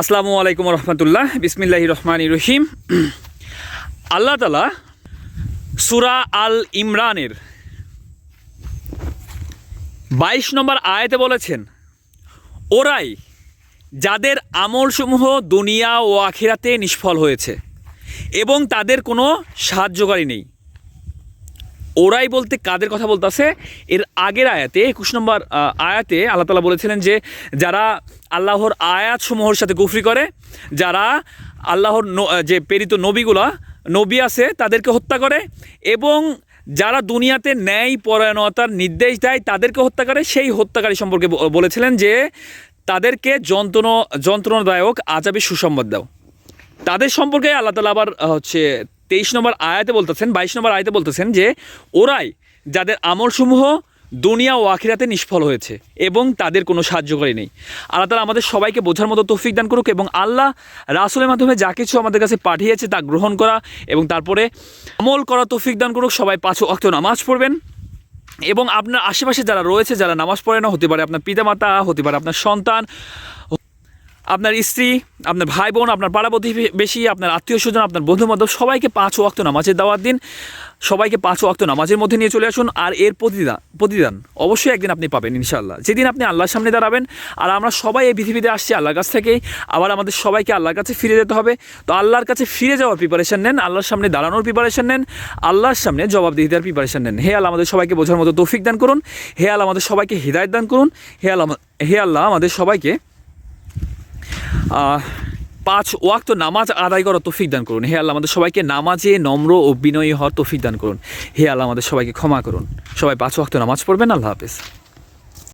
আসসালামু আলাইকুম রহমতুল্লাহ। বিসমিল্লাহ রহমান রহিম। আল্লাহ তালা সুরা আল ইমরানের বাইশ নম্বর আয়াতে বলেছেন, ওরাই যাদের আমলসমূহ দুনিয়া ও আখিরাতে নিষ্ফল হয়েছে এবং তাদের কোনো সাহায্যকারী নেই। ওরাই বলতে কাদের কথা বলতেছে? এর আগের আয়াতে, একুশ নম্বর আয়াতে আল্লাহ তালা বলেছিলেন যে, যারা আল্লাহর আয়াতসমূহর সাথে গুফরি করে, যারা আল্লাহর যে প্রেরিত নবীগুলা, নবী আছে, তাদেরকে হত্যা করে এবং যারা দুনিয়াতে ন্যায় পরায়ণতার নির্দেশ দেয়, তাদেরকে হত্যা করে। সেই হত্যাকারী সম্পর্কে বলেছিলেন যে, তাদেরকে যন্ত্রণ, যন্ত্রণাদায়ক আজাবে সুসংবাদ দাও। তাদের সম্পর্কে আল্লাহ তালা আবার হচ্ছে তেইশ নম্বর আয়াতে বলতেছেন, বাইশ নম্বর আয়াতে বলতেছেন যে, ওরাই যাদের আমলসমূহ দুনিয়া ও আখিরাতে নিষ্ফল হয়েছে এবং তাদের কোনো সাহায্যকারী নেই। আল্লাহ তালা আমাদের সবাইকে বোঝার মতো তৌফিক দান করুক এবং আল্লাহ রাসুলের মাধ্যমে যা কিছু আমাদের কাছে পাঠিয়েছে তা গ্রহণ করা এবং তারপরে আমল করা তৌফিক দান করুক। সবাই পাঁচ অক্ত নামাজ পড়বেন এবং আপনার আশেপাশে যারা রয়েছে, যারা নামাজ পড়ে না, হতে পারে আপনার পিতামাতা, হতে পারে আপনার সন্তান আপনার স্ত্রী, আপনার ভাই বোন আপনার পাড়া প্রতিবেশী আপনার আত্মীয় স্বজন আপনার বন্ধু বান্ধব সবাইকে পাঁচ ওয়াক্ত নামাজের দাওয়াত দিন। সবাইকে পাঁচ ওয়াক্ত নামাজের মধ্যে নিয়ে চলে আসুন। আর এর প্রতিদান প্রতিদান অবশ্যই একদিন আপনি পাবেন, ইনশাআল্লাহ। যেদিন আপনি আল্লাহর সামনে দাঁড়াবেন, আর আমরা সবাই এই পৃথিবীতে আসছি আল্লাহর কাছ থেকেই, আবার আমাদের সবাইকে আল্লাহর কাছে ফিরে যেতে হবে। তো আল্লাহর কাছে ফিরে যাওয়ার প্রিপারেশন নেন, আল্লাহর সামনে দাঁড়ানোর প্রিপারেশন নেন, আল্লাহর সামনে জবাবদিহিতার প্রিপারেশন নেন। হে আল্লাহ, আমাদের সবাইকে বোঝার মতো তৌফিক দান করুন। হে আল্লাহ, আমাদের সবাইকে হৃদায়ত দান করুন। হে আল্লাহ হে আল্লাহ, আমাদের সবাইকে পাঁচ ওয়াক্ত নামাজ আদায় করার তৌফিক দান করুন। হে আল্লাহ, আমাদের সবাইকে নামাজে নম্র ও বিনয়ী হওয়ার তৌফিক দান করুন। হে আল্লাহ, আমাদের সবাইকে ক্ষমা করুন। সবাই পাঁচ ওয়াক্ত নামাজ পড়বেন। আল্লাহ হাফেজ।